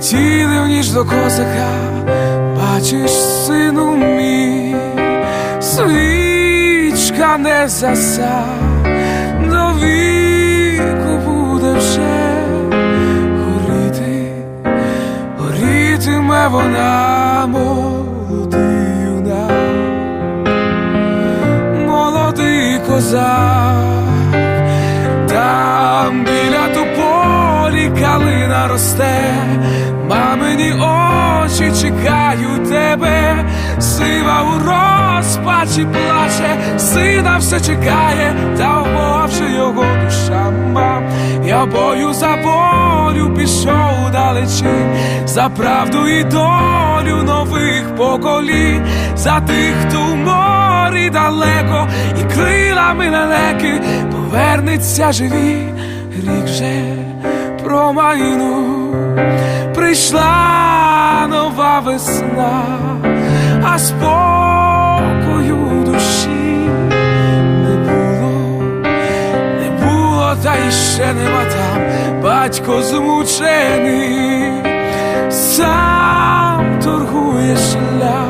летіли в ніч до козака, бачиш, сину мій, свічка не заса, до віку буде вже горіти, горітиме вона молодий молодий козак, там біля тополі калина росте, мамині очі чекають тебе, сива у розпачі плаче, сина все чекає, та умовши його душа мам. Я бою за волю пішов далечі, за правду і долю нових поколінь, за тих, хто в морі далеко, і крилами лелеки повернеться живі, рік же промайну, прийшла нова весна, а спокою душі не було не було, та й ще нема там. Батько змучений, сам торгує шлях,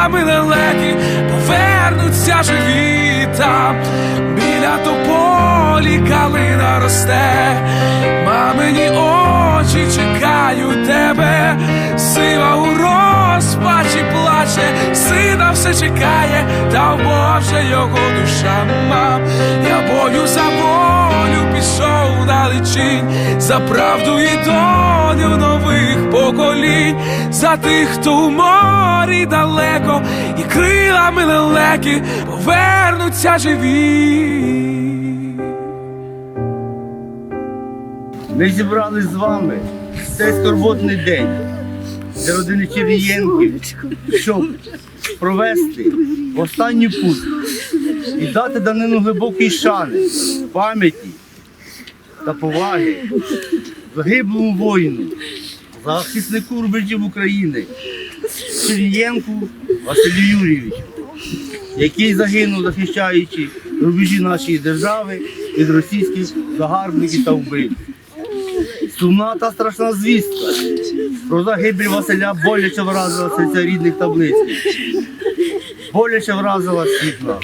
крилами лелеки повернуться живі. Там, біля тополі калина росте, мамині очі чекають тебе, сила у розпачі плаче, сина все чекає, та вже його душа. Мам. Я бою за волю пішов далечінь, за правду і долю нових поколінь, за тих, хто в морі далеко, і крилами лелеки повернуться живі. Ми зібрались з вами цей скорботний день для родини Чернієнків, щоб провести в останню путь і дати данину глибокої шани, пам'яті та поваги загиблому воїну, захиснику рубежів України, Чернієнку Василю Юрійовичу, який загинув, захищаючи рубежі нашої держави від російських загарбників та вбивців. Сумна та страшна звістка про загибель Василя боляче вразила серця рідних та близьких. Боляче вразила нас.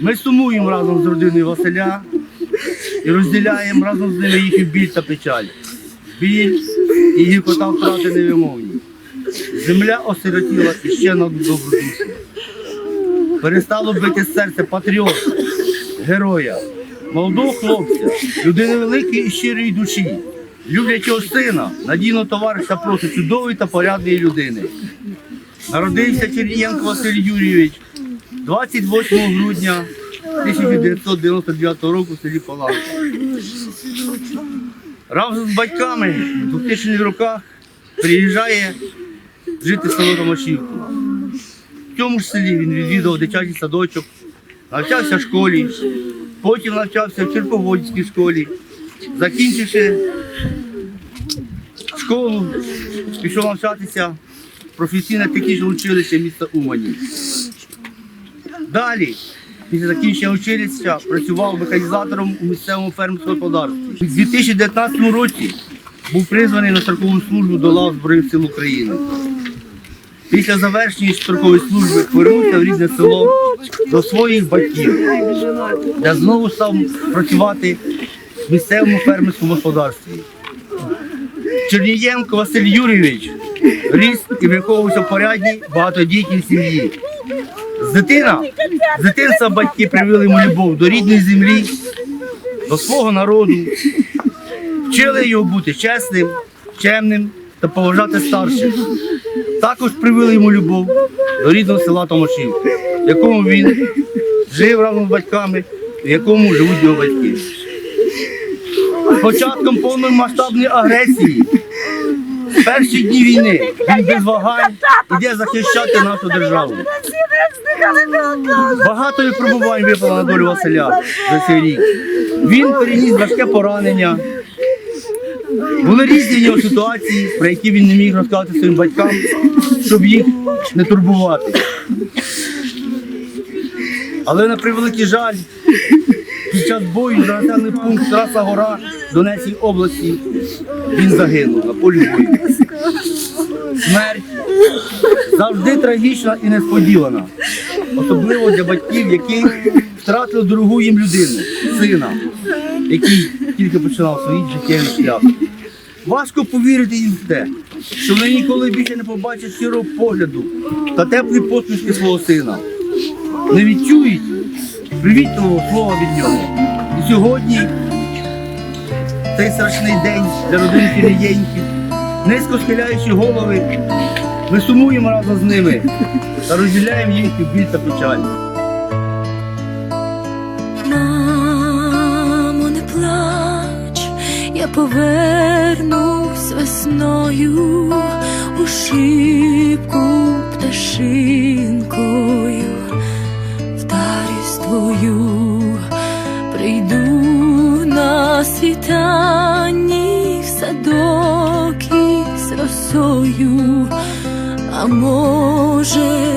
Ми сумуємо разом з родиною Василя і розділяємо разом з ними їхню біль та печаль. Біль і гіркота втрати невимовні. Земля осиротіла і ще на добру душу. Перестало бити серце патріота, героя, молодого хлопця, людини великої і щирої душі, люблячого сина, надійного товариша просто чудової та порядної людини. Народився Чернієнко Василь Юрійович 28 грудня 1999 року в селі Паланка. Разом з батьками в 2000 роках приїжджає жити в село Ромашівку. В цьому ж селі він відвідував дитячий садочок, навчався в школі, потім навчався в Черповодській школі, закінчивши школу, пішов навчатися в професійне технічне училище міста Умані. Далі, після закінчення училища, працював механізатором у місцевому фермерському господарстві. У 2019 році був призваний на строкову службу до лав Збройних сил України. Після завершення строкової служби повернувся в рідне село до своїх батьків, де знову став працювати в місцевому фермерському господарстві. Чернієнко Василь Юрійович ріс і виховувався в порядній багатодітній сім'ї. Дитина, з дитинства батьки привили йому любов до рідної землі, до свого народу, вчили його бути чесним, чемним та поважати старших. Також привили йому любов до рідного села Томашів, в якому він жив разом з батьками, в якому живуть його батьки. З початком повномасштабної агресії, в перші дні війни, він без вагань іде захищати нашу державу. Багато випробувань випало на долю Василя за цей рік. Він переніс важке поранення. Були різні в нього ситуації, про які він не міг розказати своїм батькам, щоб їх не турбувати. Але на превеликий жаль, під час бою за населений пункт Траса Гора Донецькій області він загинув на полі бою. Смерть завжди трагічна і несподівана, особливо для батьків, які втратили дорогу їм людину, сина, який тільки починав свій життєвий шлях. Важко повірити їм в те, що вони ніколи більше не побачать щирого погляду та теплі посмішки свого сина. Не відчують привітного слова від нього. І сьогодні цей страшний день для родини Кирієньків, низько схиляючи голови, ми сумуємо разом з ними та розділяємо їхню біль та печаль. Мамо, не плач, я повернусь весною у шибку пташинкою, вдарюсь твою, прийду на світанні в садок із росою, а може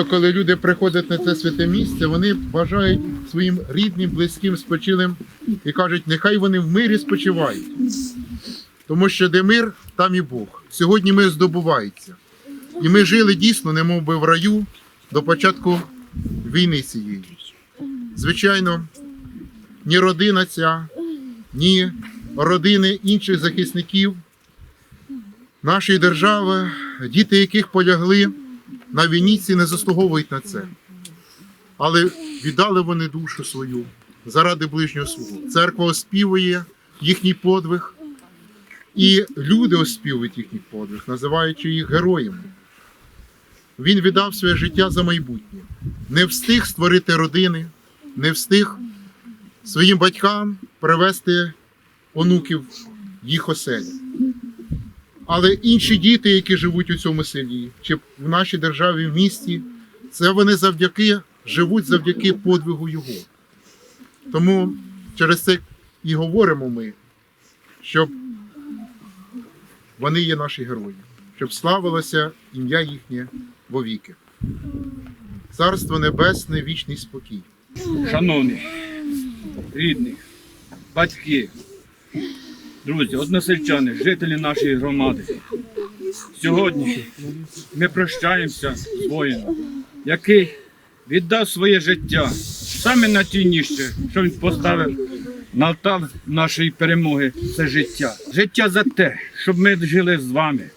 Часто, коли люди приходять на це святе місце, вони бажають своїм рідним, близьким, спочилим і кажуть, нехай вони в мирі спочивають. Тому що де мир, там і Бог. Сьогодні мир здобувається. І ми жили дійсно, немов би в раю, до початку війни цієї. Звичайно, ні родина ця, ні родини інших захисників нашої держави, діти яких полягли на війні не заслуговують на це. Але віддали вони душу свою заради ближнього свого. Церква оспівує їхній подвиг, і люди оспівують їхній подвиг, називаючи їх героями. він віддав своє життя за майбутнє. Не встиг створити родини, не встиг своїм батькам привести онуків їх оселі. Але інші діти, які живуть у цьому селі, чи в нашій державі, в місті, це вони завдяки живуть завдяки подвигу його. Тому через це і говоримо ми, щоб вони є наші герої, щоб славилося ім'я їхнє вовіки. Царство Небесне, вічний спокій. Шановні, рідні, батьки, друзі, односельчани, жителі нашої громади. Сьогодні ми прощаємося з воїном, який віддав своє життя саме найцінніше, що він поставив на алтар нашої перемоги це життя. Життя за те, щоб ми жили з вами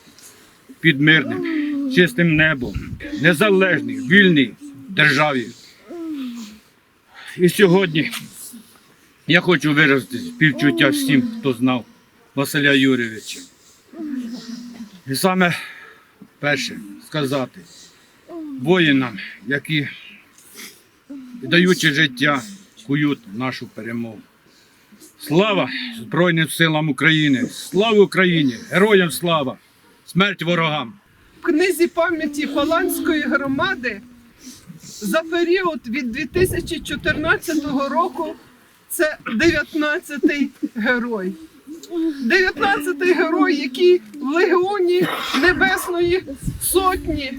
під мирним, чистим небом, незалежній, вільній державі. І сьогодні я хочу виразити співчуття всім, хто знав Василя Юрійовича. І саме перше сказати воїнам, які даючи життя, кують нашу перемогу. Слава Збройним силам України! Слава Україні! Героям слава! Смерть ворогам! в книзі пам'яті Паланської громади за період від 2014 року це 19-й герой. 19-й герой, який в легіоні Небесної Сотні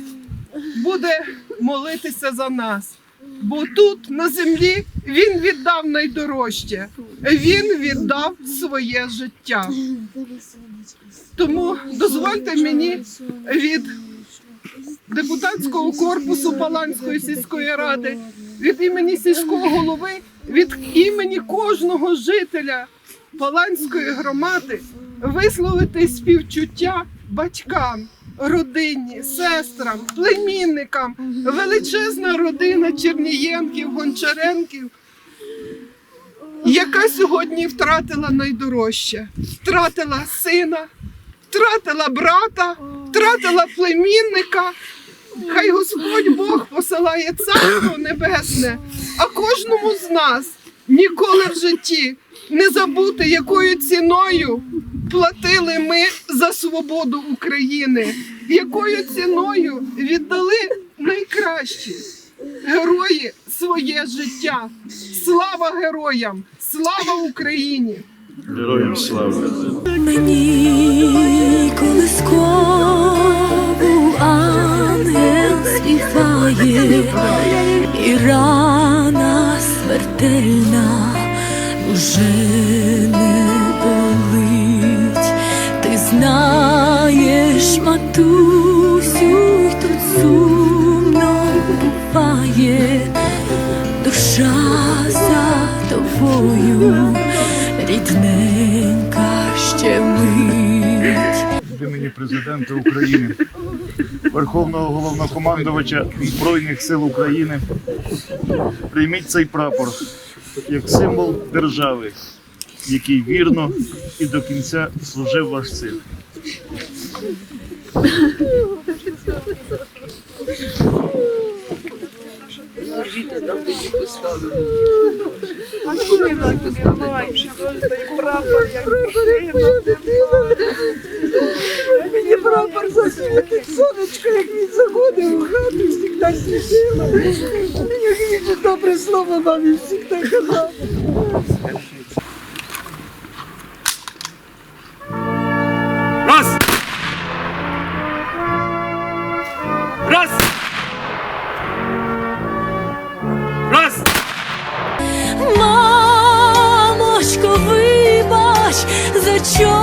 буде молитися за нас. Бо тут на землі він віддав найдорожче. Він віддав своє життя. Тому дозвольте мені від депутатського корпусу Паланської сільської ради, від імені сільського голови, від імені кожного жителя Паланської громади висловити співчуття батькам, родині, сестрам, племінникам, величезна родина Чернієнків, Гончаренків, яка сьогодні втратила найдорожче, втратила сина, втратила брата, втратила племінника. Хай Господь Бог посилає царство небесне, а кожному з нас ніколи в житті не забути, якою ціною платили ми за свободу України, якою ціною віддали найкращі герої своє життя. Слава героям! Слава Україні! Героям слава! Мені колискову ангел співає, і рана смертельна уже не болить. Ти знаєш, матусю, й тут сумно буває, душа за тобою, рідненька ще мить. Від імені президента України, Верховного головнокомандувача Збройних сил України. Прийміть цей прапор як символ держави, який вірно і до кінця служив ваш син. Мені прапор засвітить, сонечко, як він заходив у хату, завжди світило. Як він добре слово мамі завжди казав. Раз! Раз! Раз! Мамочко, вибач за чорну